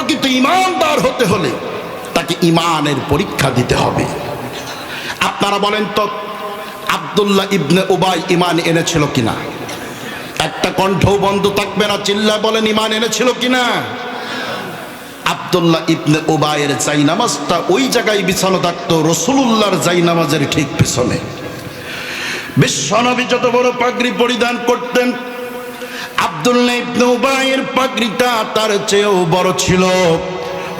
প্রকৃত ইমানদার হতে হলে তাকে ইমানের পরীক্ষা দিতে হবে। আপনারা বলেন তো, আব্দুল্লাহ ইবনে উবাই ইমান এনেছিল কিনা? একটা কণ্ঠও বন্ধ থাকবে না চিল্লা বলেন ইমান এনেছিল কিনা? আব্দুল্লাহ ইবনে উবাইয়ের জাই নামাজটা ওই জায়গায় বিছানো থাকতো, রসুলুল্লাহর জাই নামাজের ঠিক পিছনে। বিশ্বনবী যত বড় পাগড়ি পরিধান করতেন আব্দুল্লাহ উবাইয়ের পাগড়িটা তার চেয়েও বড় ছিল।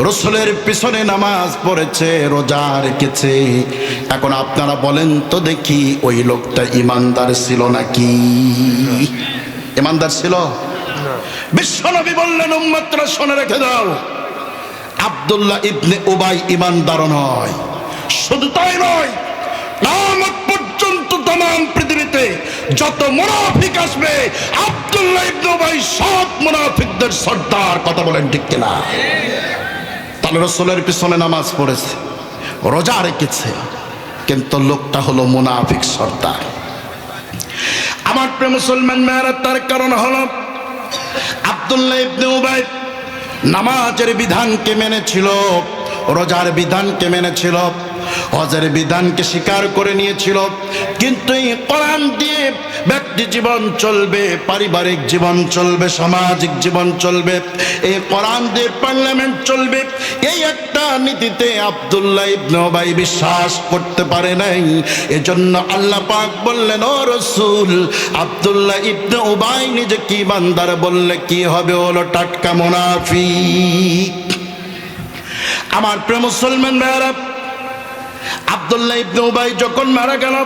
রসুলের পিছনে নামাজ পড়েছে, রোজা রেখেছে। এখন আপনারা বলেন তো দেখি, ওই লোকটা ইমানদার ছিল নাকি? ইমানদার ছিল? বিশ্বনবী বললেন, উম্মাত্রা শুনে রেখে দাও। আব্দুল্লাহ ইবনে উবাই ইমানদার নয়, শুধু তাই নয় তমাম পৃথিবীতে যত মুনাফিক আসবে, আব্দুল্লাহ ইবনে উবাই সব মুনাফিকদের সর্দার, কথা বলেন ঠিক কিনা? তাহলে রসুলের পিছনে নামাজ পড়েছে, রোজা রেখেছে, কিন্তু লোকটা হলো মুনাফিক সর্দার। আমার প্রিয় মুসলমান মেয়েরা, তার কারণ হলো আব্দুল্লাহ ইবনে উবাই নামাজের বিধানকে মেনেছিল, রোজার বিধানকে মেনেছিল হজের বিধানকে স্বীকার করে নিয়েছিল। কিন্তু এই কোরআন দিয়ে ব্যক্তি জীবন চলবে, পারিবারিক জীবন চলবে, সামাজিক জীবন চলবে। এই কোরআন দিয়ে পার্লামেন্ট চলবে। এই একটা নীতিতে আব্দুল্লাহ ইবনে বিশ্বাস করতে পারে নাই। এজন্য আল্লাহ পাক বললেন, ও রসুল, আব্দুল্লাহ ইবনে ওবাই নিজে কি বান্দার বললে কি হবে? হলো টাটকা মুনাফিক। আমার প্রিয় মুসলমান ভাইরা আব্দুল্লাহ ইবনে উবাই যখন মারা গেল,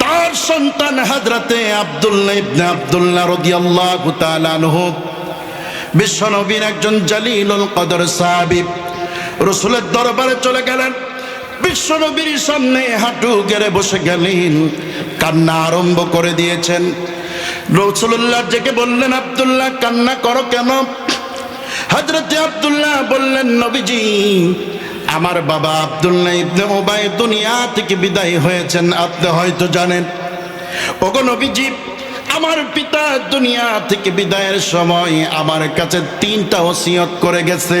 তার সন্তান হাজরাতে আব্দুল্লাহ ইবনে আব্দুল্লাহ রাদিয়াল্লাহু তাআলা আনহু। বিশ্বনবীর একজন জালিলুল কদর সাহাবী রসুলের দরবারে চলে গেলেন। বিশ্বনবীর সামনে হাঁটু গেড়ে বসে গেলেন, কান্না আরম্ভ করে দিয়েছেন। রসুল্লাহ জেকে বললেন, আবদুল্লাহ, কান্না করো কেন? হজরত আব্দুল্লাহ বললেন, নবীজি আমার বাবা আব্দুল্লাহ ইবনে ওবাই দুনিয়া থেকে বিদায় হয়েছেন, আপনি হয়তো জানেন। ওগো নবীজি, আমার পিতা দুনিয়া থেকে বিদায়ের সময় আমার কাছে তিনটা ওসিয়ত করে গেছে।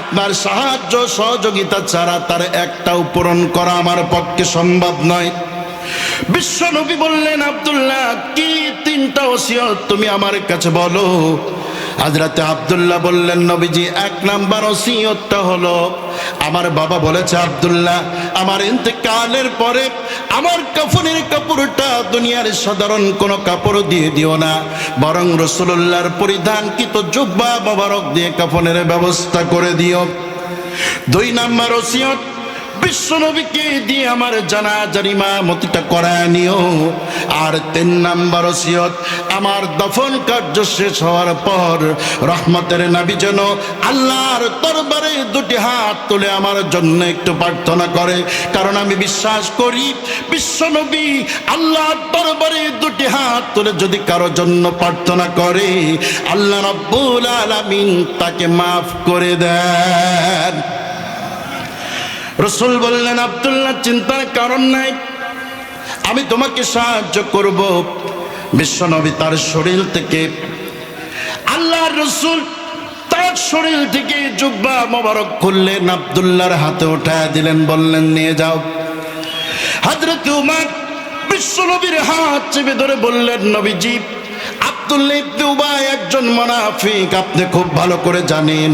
আপনার সাহায্য সহযোগিতা ছাড়া তার একটাও পূরণ করা আমার পক্ষে সম্ভব নয়। বিশ্বনবী বললেন, আব্দুল্লাহ, কি তিনটা ওসিয়ত তুমি আমার কাছে বলো? হাজরাতে আব্দুল্লাহ বললেন, নবীজি, এক নাম্বার ওসিয়তটা হলো, আমার বাবা বলেছে, আব্দুল্লাহ, আমার ইন্তেকালের পরে আমার কাফনের কাপড়টা দুনিয়ার সাধারণ কোনো কাপড় দিয়ে দিও না, বরং রসুল্লাহর পরিধানকৃত জুব্বা মোবারক দিয়ে কাফনের ব্যবস্থা করে দিও। দুই নাম্বার ওসিয়ত বিশ্বনবীকে দিয়ে আমার জানাজার ইমামতিটা করায় নিও। আর তিন নাম্বার ওসিয়ত, আমার দফন কার্য শেষ হওয়ার পর রহমতের নাবি যেন আল্লাহর দরবারে দুটি হাত তুলে আমার জন্য একটু প্রার্থনা করে। কারণ আমি বিশ্বাস করি বিশ্বনবী আল্লাহর দরবারে দুটি হাত তুলে যদি কারও জন্য প্রার্থনা করে, আল্লাহ রব্বুল আলামিন তাকে মাফ করে দেন। রসুল বললেন, আবদুল্লাহ, চিন্তার কারণ নাই। আমি তোমাকে সাহায্য করব। বিশ্বনবী তার শরীর থেকে আল্লাহ রসুল তার শরীর থেকে জুব্বা মোবারক খুললেন, আবদুল্লাহর হাতে উঠায় দিলেন, বললেন, নিয়ে যাও। হাজরত উমার বিশ্বনবীর হাত চেপে ধরে বললেন, নবীজি একজন মুনাফিক, আপনি খুব ভালো করে জানেন।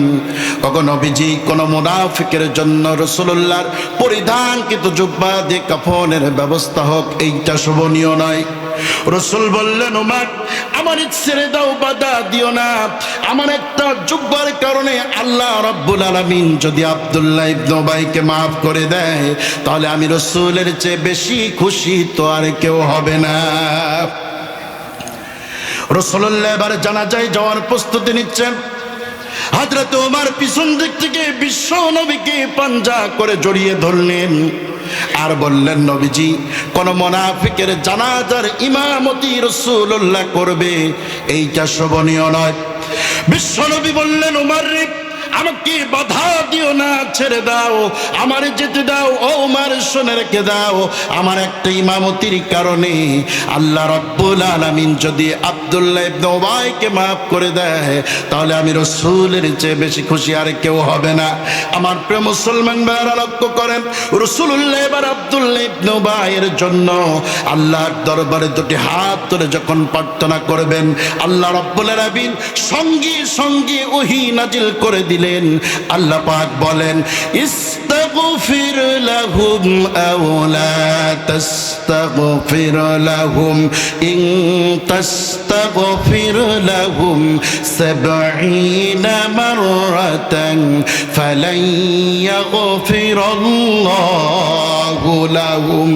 কখন নবীজি, কোন মুনাফিকের জন্য রসুল্লাহর পরিধান, কিন্তু জুব্বা দিয়ে কাফনের ব্যবস্থা হোক, এইটা শোভনীয় নয়। রসুল বললেন, উমার, আমার ছেড়ে দাও, বাধা দিও না। আমার একটা জুব্বার কারণে আল্লাহ রব্বুল আলমিন যদি আবদুল্লাহ ইবনে উবাইকে মাফ করে দেয়, তাহলে আমি রসুলের চেয়ে বেশি খুশি তো আর কেউ হবে না। রসল্লাহ এবার জানা যায় যাওয়ার প্রস্তুতি নিচ্ছেন। হাজরত ওমার পিছন দিক থেকে বিশ্ব নবীকে পাঞ্জা করে জড়িয়ে ধরলেন। আর বললেন, নবীজি, কোন মোনাফিকের জানাজার ইমামতি রসুল্লাহ করবে, এইটা শোভনীয় নয়। বিশ্ব নবী বললেন ওমার রে, আমাকে বাধা দিও না, ছেড়ে দাও, আমার যেতে দাও, ও আমার শুনে রেখে দাও, আমার একটা ইমামতির কারণে আল্লাহ রব্বুল আলামিন যদি আব্দুল্লাহ ইবনে ওবাইকে মাফ করে দেয়। তাহলে আমি রসুলের চেয়ে বেশি খুশি আর কেউ হবে না। আমার প্রিয় মুসলমান ভাইরা লক্ষ্য করেন রসুল্লাহ এবার আব্দুল্লাহ ইবনে ওবাইয়ের জন্য আল্লাহর দরবারে দুটি হাত তুলে যখন প্রার্থনা করবেন, আল্লাহ রব্বুল আলামিন সঙ্গে সঙ্গে ওহি নাজিল করে দিলেন। আল্লাহ পাক বলেন, ইস্তাগফির লাহুম আও লা তাস্তাগফির লাহুম। ইন তাস্তাগফির লাহুম 70 মাররাতান ফালান ইয়াগফির আল্লাহু লাহুম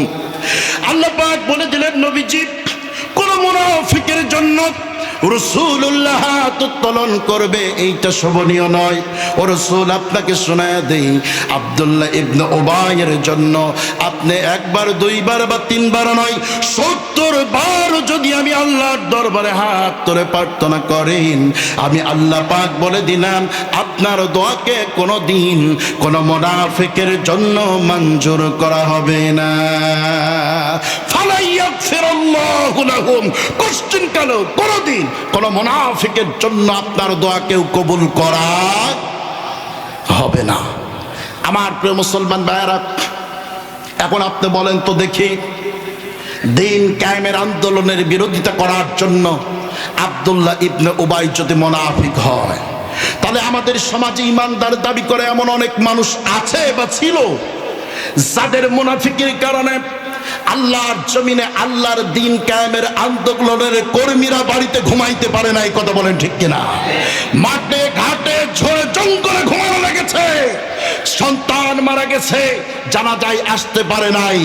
আল্লাহ পাক বলে দিলেন নবীজি, কোন মুনাফিকের জন্য রসুল্লাহ উত্তোলন করবে, এইটা শোভনীয় নয়। ও রসুল, আপনাকে শোনায় দেই, আবদুল্লাহ ইবনে ওবায়ের জন্য আপনি একবার, দুইবার বা তিনবার নয়, সত্তর বার যদি আমি আল্লাহর দরবারে হাত ধরে প্রার্থনা করেন, আমি আল্লাহ পাক বলে দিলাম, আপনার দোয়াকে কোনো দিন কোনো মোনাফিকের জন্য মঞ্জুর করা হবে না। কোশ্চিন কেন? কোনদিন কোন মোনাফিকের জন্য আপনার দোয়া কেউ কবুল করা হবে না। আমার প্রিয় মুসলমান ভাইয়েরা, এখন আপনি বলেন তো দেখি, দিন কায়েমের আন্দোলনের বিরোধিতা করার জন্য আব্দুল্লাহ ইবনে উবাই যদি মোনাফিক হয়, তাহলে আমাদের সমাজে ইমানদার দাবি করে এমন অনেক মানুষ আছে বা ছিল যাদের মুনাফিকের কারণে আল্লাহর জমিনে আল্লাহর দিন কায়েমের আন্দোলনের কর্মীরা বাড়িতে ঘুমাইতে পারে না, এই কথা বলেন ঠিক কিনা? মাঠে, ঘাটে, ঝোড়ে, জঙ্গলে ঘুমানো লেগেছে। সন্তান মারা গেছে জানা যায় আসতে পারে নাই।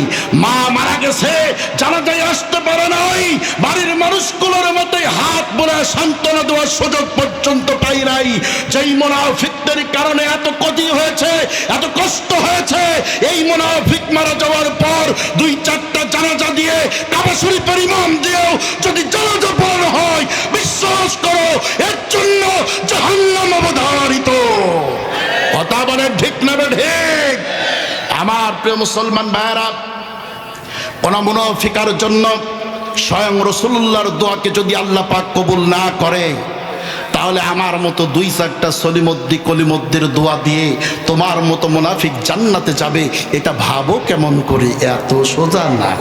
মা মারা গেছে জানা যায় আসতে পারে নাই। বাড়ির মানুষগুলোর মধ্যে হাত বলে সান্ত্বনা দেওয়ার সুযোগ পর্যন্ত পাই নাই। যেই মোনাফিকদের কারণে এত ক্ষতি হয়েছে, এত কষ্ট হয়েছে, এই মোনাফিক মারা যাওয়ার পর দুই চারটা জানাজা দিয়ে কাবা ইমাম দিয়েও যদি জানাজা পড়ানো ঠিক। আমার প্রিয় মুসলমান ভাইয়েরা, কোন মুনাফিকার জন্য স্বয়ং রসুল্লাহর দোয়াকে যদি আল্লাহ পাক কবুল না করে, তাহলে আমার মতো দুই চারটা সলিমদ্দি কলিমদ্দির দোয়া দিয়ে তোমার মতো মুনাফিক জান্নাতে যাবে, এটা ভাবো কেমন করে এত সোজা না।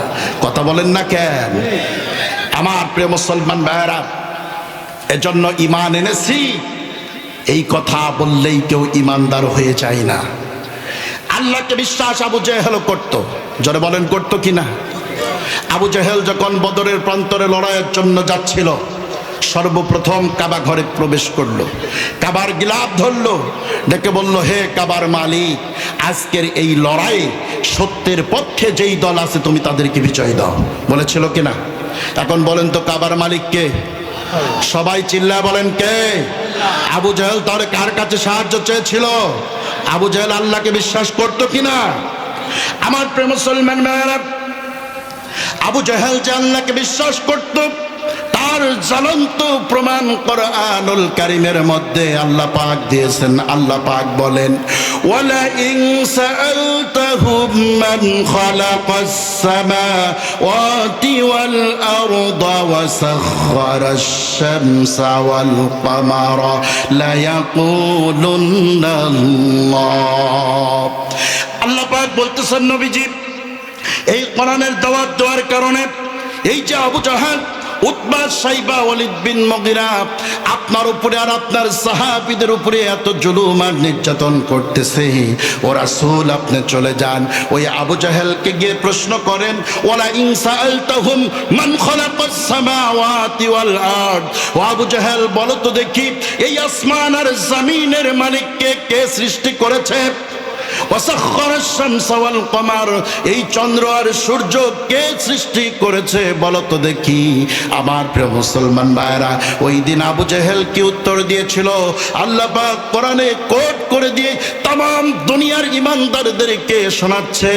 কথা বলেন না কেন? আমার প্রিয় মুসলমান ভাইয়েরা, এজন্য ইমান এনেছি, এই কথা বললেই কেউ ইমানদার হয়ে যায় না। আল্লাহকে বিশ্বাস আবু জেহেল করত। জোরে বলেন, করত কি না আবু জেহেল যখন বদরের প্রান্তরে লড়াইয়ের জন্য যাচ্ছিল, সর্বপ্রথম কাবা ঘরে প্রবেশ করল। কাবার গিলাপ ধরলো, ডেকে বলল, হে কাবার মালিক, আজকের এই লড়াই সত্যের পক্ষে যেই দল আছে তুমি তাদেরকে বিজয় দাও। বলেছিল কিনা? এখন বলেন তো কাবার মালিককে। সবাই চিল্লা বলেন, কে? আবু জাহেল তাহলে কার কাছে সাহায্য চেয়েছিল? আবু জাহেল আল্লাহকে বিশ্বাস করতো কিনা? আমার প্রেম সলমান আবু জাহেল যে আল্লাহকে বিশ্বাস করত তার জ্বলন্ত প্রমাণ কোরআনুল কারিমের মধ্যে আল্লাহ পাক দিয়েছেন। আল্লাহ পাক বলেন ওয়ালা ওয়াল বলতেছেন নবীজি, এই কোরআনের দাওয়াত দেওয়ার কারণে এই যে আবু জাহান সাইবা আপনার উপরে আর আপনার সাহাবিদের উপরে এত জুলুম আর নির্যাতন করতেছে। ও রাসূল, আপনি চলে যান। ওই আবু জাহেলকে গিয়ে প্রশ্ন করেন, ওয়ালা ইন ও আবু বলো তো দেখি, এই আসমান আর জমিনের মালিককে কে সৃষ্টি করেছে? এই চন্দ্র আর সূর্য কে সৃষ্টি করেছে বলো তো দেখি। আমার প্রিয় মুসলমান ভাইরা ওই দিন আবু জেহেল কি উত্তর দিয়েছিল? আল্লাহ কোরআনে কোট করে দিয়ে তাম দুনিয়ার ইমানদারদেরকে শোনাচ্ছে।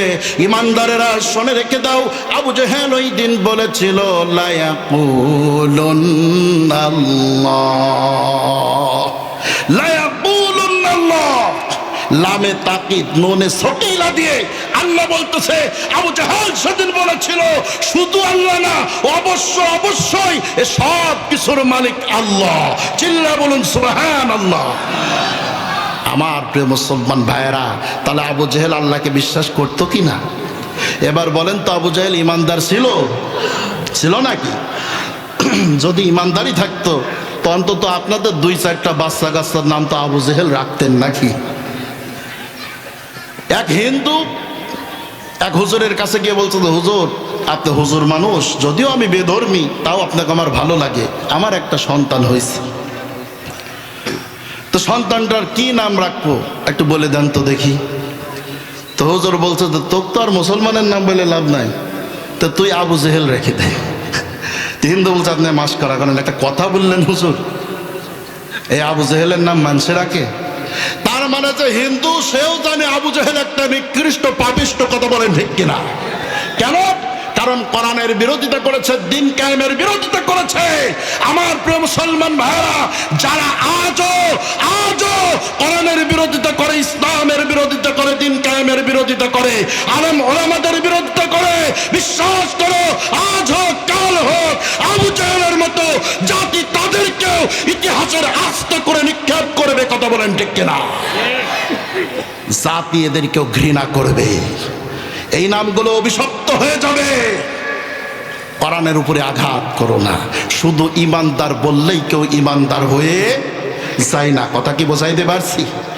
ইমানদারেরা শুনে রেখে দাও, আবু জেহেল ওই দিন বলেছিল লায়াকুলুন আল্লাহ। লামে তাকিদ, নুনে সকিলা দিয়ে আল্লাহ বলতেছে, আবু জাহাল সেদিন বলেছিল, শুধু আল্লাহ না, অবশ্য অবশ্যই এ সব কিছুর মালিক আল্লাহ। চিল্লা বলুন সুবহান আল্লাহ আমার প্রিয় মুসলমান ভাইয়েরা, তাহলে আবু জেহেল আল্লাহকে বিশ্বাস করতো কি না? এবার বলেন তো, আবু জাহেল ইমানদার ছিল? ছিল নাকি? যদি ইমানদারি থাকতো, তো অন্তত আপনাদের দুই চারটা বাচ্চা কাচ্চার নাম তো আবু জেহেল রাখতেন নাকি? এক হিন্দু এক হুজুরের কাছে গিয়ে বলছে যে, হুজুর আপনি হুজুর মানুষ যদিও আমি বেধর্মী তাও আপনাকে আমার ভালো লাগে। আমার একটা সন্তান হয়েছে। তো সন্তানটার কি নাম রাখব? একটু বলে দেন তো দেখি। তো হুজুর বলছে তো তোর তো আর মুসলমানের নাম বলে লাভ নাই। তো তুই আবু জেহেল রেখে দে। হিন্দু বলছে আপনি মাস করা করেন একটা কথা বললেন হুজুর। এই আবু জেহেলের নাম মানুষে রাখে মানে যে হিন্দু, সেও জানে আবু জেহেল একটা নিকৃষ্ট পাপিষ্ট কথা বলেন ঠিক কিনা। কেন? কারণ কোরআনের বিরোধিতা করেছে, দিন কায়েমের বিরোধিতা করেছে। আমার প্রিয় মুসলমান ভাইরা যারা আজও আজও কোরআনের বিরোধিতা করে, ইসলামের বিরোধিতা করে, দিন কায়েমের বিরোধিতা করে, আলম ওলামাদের বিরোধিতা করে, বিশ্বাস করো, আজ হোক, কাল হোক বলেন, ঠিক কিনা? জাতি এদেরকেও ঘৃণা করবে। এই নামগুলো অভিশপ্ত হয়ে যাবে। কোরআনের উপরে আঘাত করো না। শুধু ইমানদার বললেই কেউ ইমানদার হয়ে যায় না। কথা কি বোঝাইতে পারছি?